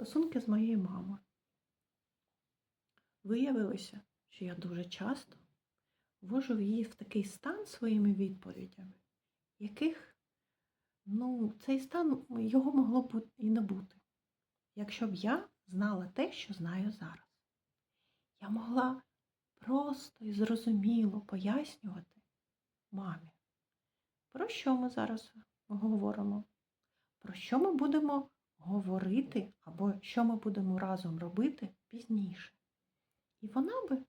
стосунки з моєю мамою. Виявилося, що я дуже часто ввожу її в такий стан своїми відповідями, яких, ну, цей стан його могло б і не бути, якщо б я знала те, що знаю зараз. Я могла просто і зрозуміло пояснювати мамі, про що ми зараз говоримо, про що ми будемо говорити, або що ми будемо разом робити пізніше. І вона би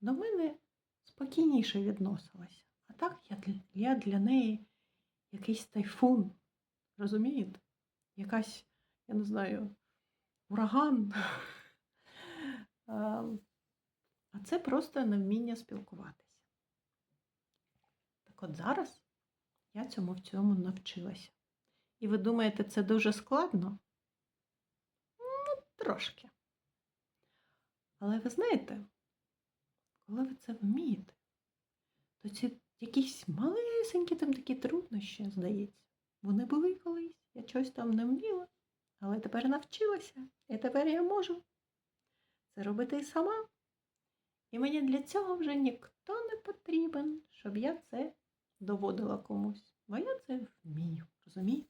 до мене спокійніше відносилася. А так я для, я для неї якийсь тайфун, розумієте? Якась, я не знаю, ураган. А це просто невміння спілкуватися. Так от зараз я цьому в цьому навчилася. І ви думаєте, це дуже складно? Трошки. Але ви знаєте, коли ви це вмієте, то ці якісь малесенькі там такі труднощі, здається, вони були колись. Я чогось там не вміла, але тепер навчилася. І тепер я можу це робити і сама. І мені для цього вже ніхто не потрібен, щоб я це доводила комусь. Бо я це вмію, розумієте?